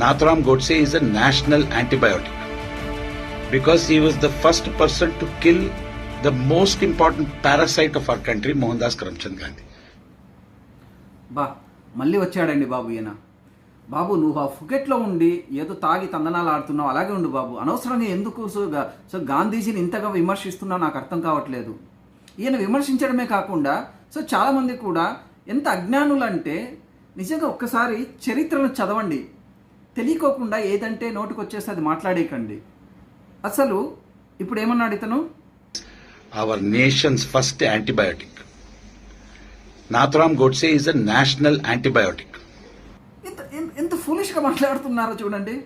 Nathuram Godse is a national antibiotic because he was the first person to kill the most important parasite of our country, Mohandas Karamchand Gandhi. బా మళ్ళీ వచ్చాడండి బాబు ఈయన. బాబు నువ్వు ఆ ఫుకెట్లో ఉండి ఏదో తాగి తందనాలు ఆడుతున్నావు అలాగే ఉండు బాబు. అనవసరంగా ఎందుకు? సో సో గాంధీజీని ఇంతగా విమర్శిస్తున్నావు నాకు అర్థం కావట్లేదు. ఈయన విమర్శించడమే కాకుండా సో చాలామంది కూడా ఎంత అజ్ఞానులంటే నిజంగా ఒక్కసారి చరిత్రను చదవండి. తెలియకోకుండా ఏదంటే నోటికి వచ్చేసి అది మాట్లాడేయకండి. అసలు ఇప్పుడు ఏమన్నాడు ఇతను? Our nation's first antibiotic. Nathuram Godse is a national antibiotic. ఎంత ఎంత- ఫులిష్గా మాట్లాడుతున్నారో చూడండి.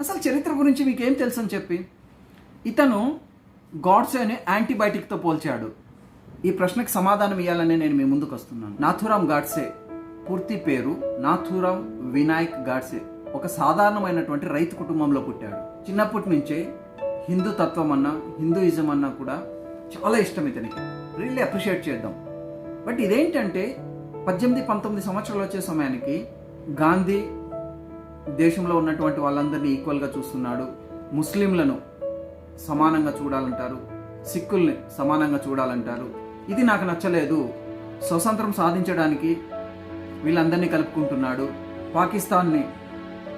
అసలు చరిత్ర గురించి మీకు తెలుసు అని చెప్పి. ఇతను గాడ్సేని యాంటీబయాటిక్తో పోల్చాడు. ఈ ప్రశ్నకు సమాధానం ఇవ్వాలని నేను మీ ముందుకు వస్తున్నాను నాథురామ్ గాడ్సే పూర్తి పేరు నాథురామ్ వినాయక్ గాడ్సే. ఒక సాధారణమైనటువంటి రైతు కుటుంబంలో పుట్టాడు. చిన్నప్పటి నుంచే హిందూ తత్వం అన్నా హిందూయిజం అన్నా కూడా చాలా ఇష్టం ఇతనికి. రియల్లీ అప్రిషియేట్ చేద్దాం. బట్ ఇదేంటంటే పద్దెనిమిది పంతొమ్మిది సంవత్సరాలు వచ్చే సమయానికి గాంధీ దేశంలో ఉన్నటువంటి వాళ్ళందరినీ ఈక్వల్గా చూస్తున్నాడు. ముస్లింలను సమానంగా చూడాలంటారు. సిక్కుల్ని సమానంగా చూడాలంటారు. ఇది నాకు నచ్చలేదు. స్వతంత్రం సాధించడానికి వీళ్ళందరినీ కలుపుకుంటున్నాడు. పాకిస్తాన్ని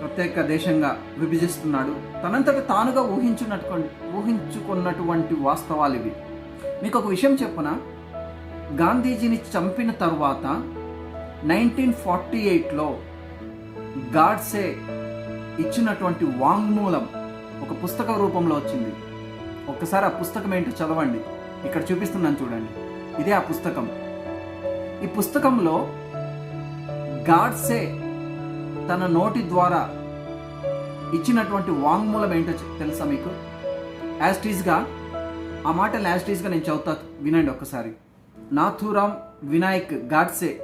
ప్రత్యేక దేశంగా విభజిస్తున్నాడు. తనంతట తానుగా ఊహించున్నట్టు ఊహించుకున్నటువంటి వాస్తవాలు ఇవి మీకు ఒక విషయం చెప్పున? గాంధీజీని చంపిన తరువాత నైన్టీన్ ఫార్టీ ఎయిట్లో గాడ్సే ఇచ్చినటువంటి వాంగ్మూలం ఒక పుస్తక రూపంలో వచ్చింది. ఒకసారి ఆ పుస్తకం ఏంటో చదవండి. ఇక్కడ చూపిస్తున్నాను చూడండి. ఇదే ఆ పుస్తకం. ఈ పుస్తకంలో గాడ్సే తన నోటి ద్వారా ఇచ్చినటువంటి వాంగ్మూలం ఏంటో తెలుసా మీకు? యాస్టీస్గా ఆ మాటలు యాస్టీస్గా నేను చదువుతా వినండి ఒక్కసారి. నాథూరామ్ వినాయక్ గాడ్సే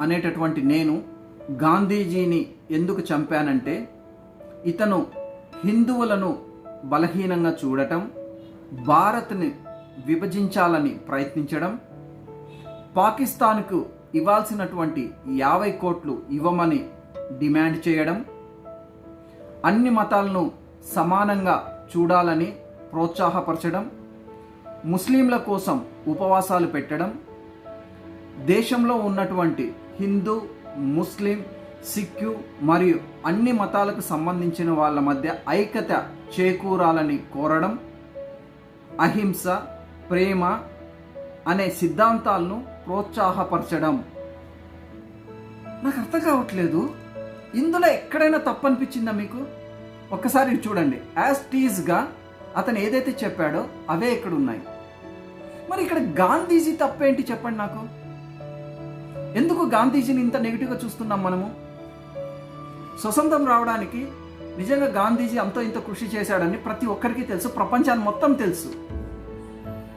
అనేటటువంటి నేను గాంధీజీని ఎందుకు చంపానంటే ఇతను హిందువులను బలహీనంగా చూడటం భారత్ని విభజించాలని ప్రయత్నించడం పాకిస్తాన్కు ఇవ్వాల్సినటువంటి యాభై కోట్లు ఇవ్వమని డిమాండ్ చేయడం అన్ని మతాలను సమానంగా చూడాలని ప్రోత్సాహపరచడం ముస్లింల కోసం ఉపవాసాలు పెట్టడం దేశంలో ఉన్నటువంటి హిందూ ముస్లిం సిక్కు మరియు అన్ని మతాలకు సంబంధించిన వాళ్ళ మధ్య ఐక్యత చేకూరాలని కోరడం అహింస ప్రేమ అనే సిద్ధాంతాలను ప్రోత్సాహపరచడం. నాకు అర్థం కావట్లేదు. ఇందులో ఎక్కడైనా తప్పు అనిపించిందా మీకు? ఒక్కసారి చూడండి. యాజ్ టీజ్గా అతను ఏదైతే చెప్పాడో అవే ఇక్కడ ఉన్నాయి మరి ఇక్కడ గాంధీజీ తప్పేంటి చెప్పండి నాకు? ఎందుకు గాంధీజీని ఇంత నెగిటివ్గా చూస్తున్నాం మనము? స్వతంత్రం రావడానికి నిజంగా గాంధీజీ అంతో ఇంత కృషి చేశాడని ప్రతి ఒక్కరికి తెలుసు. ప్రపంచాన్ని మొత్తం తెలుసు.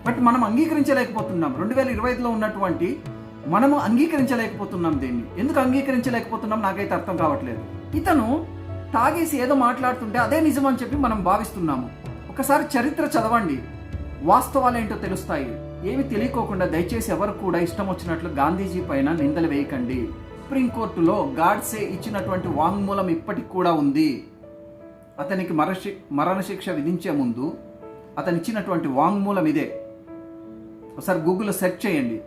బట్ మనం అంగీకరించలేకపోతున్నాం. రెండు వేల ఇరవై ఐదులో ఉన్నటువంటి మనము అంగీకరించలేకపోతున్నాం దీన్ని. ఎందుకు అంగీకరించలేకపోతున్నాం నాకైతే అర్థం కావట్లేదు. ఇతను తాగేసి ఏదో మాట్లాడుతుంటే అదే నిజం అని చెప్పి మనం భావిస్తున్నాము. ఒకసారి చరిత్ర చదవండి. వాస్తవాలు ఏంటో తెలుస్తాయి. ఏమి తెలియకోకుండా దయచేసి ఎవరు కూడా ఇష్టం వచ్చినట్లు గాంధీజీ పైన నిందలు వేయకండి. సుప్రీంకోర్టులో గాడ్సే ఇచ్చినటువంటి వాంగ్మూలం ఇప్పటికి కూడా ఉంది. అతనికి మరణశి మరణశిక్ష విధించే ముందు అతను ఇచ్చినటువంటి వాంగ్మూలం ఇదే. ఒకసారి గూగుల్లో సెర్చ్ చేయండి.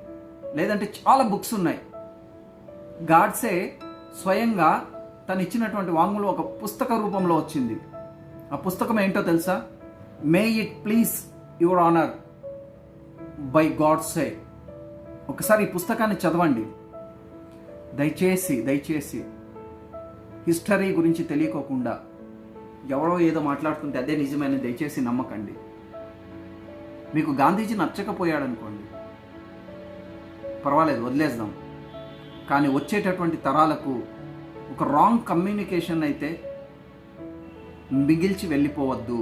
లేదంటే చాలా బుక్స్ ఉన్నాయి. గాడ్సే స్వయంగా తను ఇచ్చినటువంటి వాంగ్మూలం ఒక పుస్తక రూపంలో వచ్చింది. ఆ పుస్తకం ఏంటో తెలుసా? May it please your honour by Godse ఒకసారి ఈ పుస్తకాన్ని చదవండి. దయచేసి దయచేసి హిస్టరీ గురించి తెలియకోకుండా ఎవరో ఏదో మాట్లాడుతుంటే అదే నిజమైన దయచేసి నమ్మకండి. మీకు గాంధీజీ నచ్చకపోయాడనుకోండి. పర్వాలేదు వదిలేద్దాం. కానీ వచ్చేటటువంటి తరాలకు ఒక రాంగ్ కమ్యూనికేషన్ అయితే మిగిల్చి వెళ్ళిపోవద్దు.